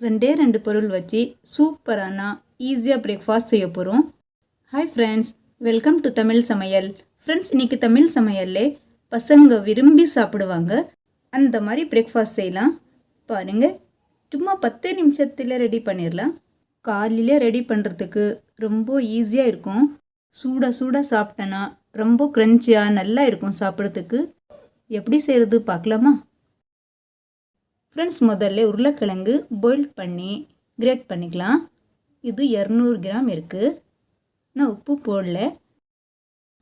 ரெண்டே ரெண்டு பொருள் வச்சு சூப்பரான ஈஸியாக பிரேக்ஃபாஸ்ட் செய்ய போகிறோம் hi friends welcome to Tamil சமையல் ஃப்ரெண்ட்ஸ் இன்றைக்கி தமிழ் சமையல்லே பசங்க விரும்பி சாப்பிடுவாங்க. அந்த மாதிரி பிரேக்ஃபாஸ்ட் செய்யலாம். பாருங்கள் சும்மா பத்து நிமிஷத்தில் ரெடி பண்ணிடலாம் காலையிலே ரெடி பண்ணுறதுக்கு ரொம்ப ஈஸியாக இருக்கும். சூடாக சூடாக சாப்பிட்டேன்னா ரொம்ப க்ரன்ச்சியாக நல்லா இருக்கும் சாப்பிட்றதுக்கு. எப்படி செய்கிறது பார்க்கலாமா? ஃப்ரெண்ட்ஸ் முதல்ல உருளைக்கிழங்கு பாயில் பண்ணி கிரேட் பண்ணிக்கலாம். இது இரநூறு கிராம் இருக்குது நான் உப்பு போடல.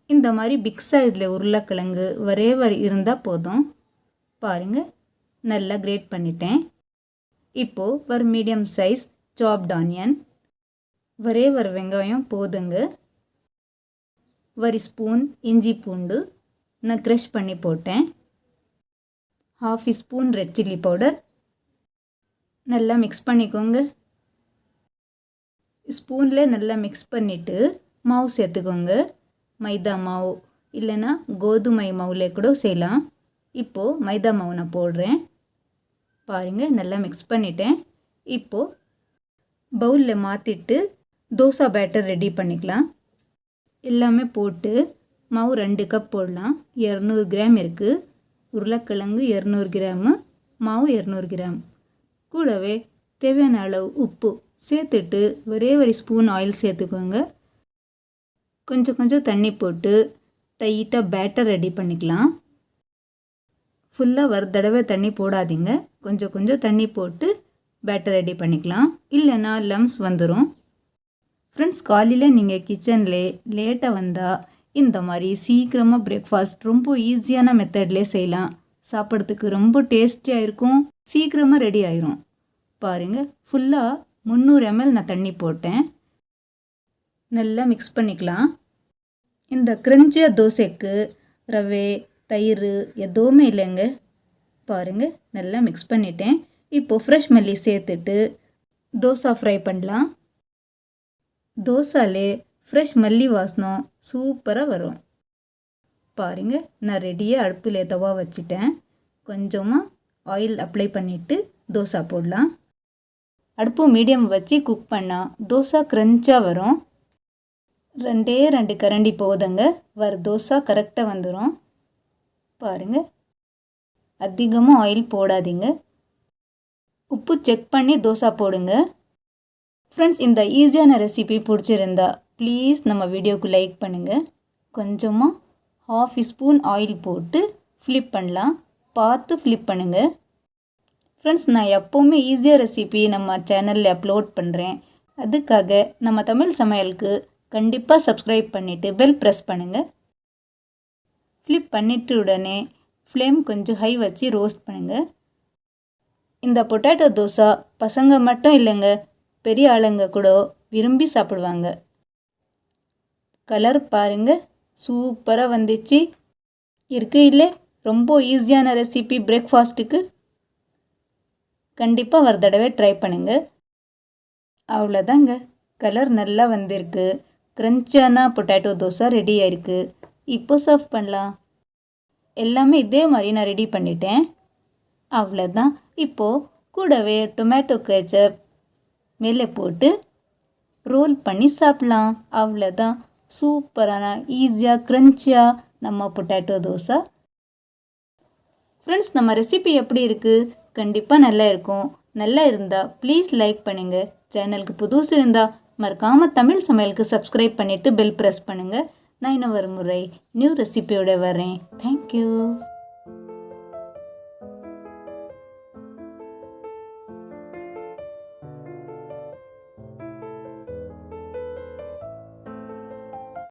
இந்த மாதிரி பிக் சைஸில் உருளைக்கிழங்கு ஒரே வரி இருந்தால் போதும். பாருங்கள் நல்லா கிரேட் பண்ணிட்டேன். இப்போது ஒரு மீடியம் சைஸ் சாப்ட் ஆனியன் ஒரே ஒரு வெங்காயம் போதுங்க. ஒரு ஸ்பூன் இஞ்சி பூண்டு. நான் க்ரஷ் பண்ணி போட்டேன். Half spoon red chilli powder நல்லா மிக்ஸ் பண்ணிக்கோங்க. ஸ்பூனில் நல்லா மிக்ஸ் பண்ணிவிட்டு மாவு சேர்த்துக்கோங்க. மைதா மாவு இல்லைன்னா கோதுமை மாவில் கூட செய்யலாம். இப்போது மைதா மாவு நான் போடுறேன். பாருங்கள் நல்லா மிக்ஸ் பண்ணிட்டேன். இப்போது பவுலில் மாற்றிட்டு தோசை பேட்டர் ரெடி பண்ணிக்கலாம். எல்லாமே போட்டு மாவு ரெண்டு கப் போடலாம். இரநூறு கிராம் இருக்குது உருளைக்கிழங்கு இரநூறு கிராமு மாவு இரநூறு கிராம். கூடவே தேவையான அளவு உப்பு சேர்த்துட்டு ஒரே ஒரு ஸ்பூன் ஆயில் சேர்த்துக்கோங்க. கொஞ்சம் கொஞ்சம் தண்ணி போட்டு டைட்டாக பேட்டர் ரெடி பண்ணிக்கலாம். ஃபுல்லாக ஒரு தடவை தண்ணி போடாதீங்க. கொஞ்சம் கொஞ்சம் தண்ணி போட்டு பேட்டர் ரெடி பண்ணிக்கலாம். இல்லைன்னா லம்ஸ் வந்துடும் ஃப்ரெண்ட்ஸ் காலையில் நீங்கள் கிச்சனில் லேட்டாக வந்தால் இந்த மாதிரி சீக்கிரமாக பிரேக்ஃபாஸ்ட் ரொம்ப ஈஸியான மெத்தட்லேயே செய்யலாம். சாப்பிட்றதுக்கு ரொம்ப டேஸ்டியாக இருக்கும். சீக்கிரமாக ரெடி ஆயிரும். பாருங்கள் ஃபுல்லாக முந்நூறு எம்எல் நான் தண்ணி போட்டேன். நல்லா மிக்ஸ் பண்ணிக்கலாம். இந்த கிரஞ்சியாக தோசைக்கு ரவை தயிர் எதுவுமே இல்லைங்க. பாருங்கள் நல்லா மிக்ஸ் பண்ணிட்டேன். இப்போது ஃப்ரெஷ் மல்லி சேர்த்துட்டு தோசை ஃப்ரை பண்ணலாம். தோசாலே ஃப்ரெஷ் மல்லி வாசனம் சூப்பராக வரும். பாருங்கள் நான் ரெடியாக அடுப்பில் தவா வச்சுட்டேன். கொஞ்சமாக ஆயில் அப்ளை பண்ணிவிட்டு தோசை போடலாம். அடுப்பு மீடியம் வச்சு குக் பண்ணால் தோசை க்ரன்ச்சாக வரும். ரெண்டே ரெண்டு கரண்டி போதுங்க. வர தோசை கரெக்டாக வந்துடும் பாருங்கள் அதிகமாக ஆயில் போடாதீங்க. உப்பு செக் பண்ணி தோசை போடுங்க. ஃப்ரெண்ட்ஸ் இந்த ஈஸியான ரெசிபி பிடிச்சிருந்தா ப்ளீஸ் நம்ம வீடியோவுக்கு லைக் பண்ணுங்கள் கொஞ்சமாக ஹாஃப் ஸ்பூன் ஆயில் போட்டு ஃப்ளிப் பண்ணலாம். பார்த்து ஃப்ளிப் பண்ணுங்கள் ஃப்ரெண்ட்ஸ் நான் எப்போவுமே ஈஸியாக ரெசிபி நம்ம சேனலில் அப்லோட் பண்ணுறேன் அதுக்காக நம்ம தமிழ் சமையலுக்கு கண்டிப்பாக சப்ஸ்கிரைப் பண்ணிவிட்டு பெல் ப்ரெஸ் பண்ணுங்கள் ஃப்ளிப் பண்ணிவிட்டு உடனே ஃப்ளேம் கொஞ்சம் ஹை வச்சு ரோஸ்ட் பண்ணுங்கள் இந்த பொட்டேட்டோ தோசை பசங்க மட்டும் இல்லைங்க பெரிய ஆளுங்க கூட விரும்பி சாப்பிடுவாங்க. கலர் பாருங்க. சூப்பராக வந்துச்சு. இருக்கு இல்லை? ரொம்ப ஈஸியான ரெசிபி பிரேக்ஃபாஸ்ட்டுக்கு கண்டிப்பாக ஒரு தடவை ட்ரை பண்ணுங்க. அவ்வளோதாங்க கலர் நல்லா வந்திருக்கு. க்ரன்ச்சியான பொட்டேட்டோ தோசை ரெடி ஆயிருக்கு. இப்போ சர்வ் பண்ணலாம். எல்லாமே இதே மாதிரி நான் ரெடி பண்ணிட்டேன். அவ்வளோதான் இப்போது கூடவே டொமேட்டோ கேச்சப் மேலே போட்டு ரோல் பண்ணி சாப்பிட்லாம். அவ்வளோதான் சூப்பரான ஈஸியாக க்ரன்ச்சியாக நம்ம பொட்டேட்டோ தோசை. ஃப்ரெண்ட்ஸ் நம்ம ரெசிபி எப்படி இருக்குது கண்டிப்பாக நல்லா இருக்கும். நல்லா இருந்தால் ப்ளீஸ் லைக் பண்ணுங்கள் சேனலுக்கு புதுசு இருந்தால் மறக்காமல் தமிழ் சமையலுக்கு சப்ஸ்கிரைப் பண்ணிவிட்டு பெல் ப்ரெஸ் பண்ணுங்கள் நான் இன்னும் ஒரு முறை நியூ ரெசிபியோடு வரேன். தேங்க்யூ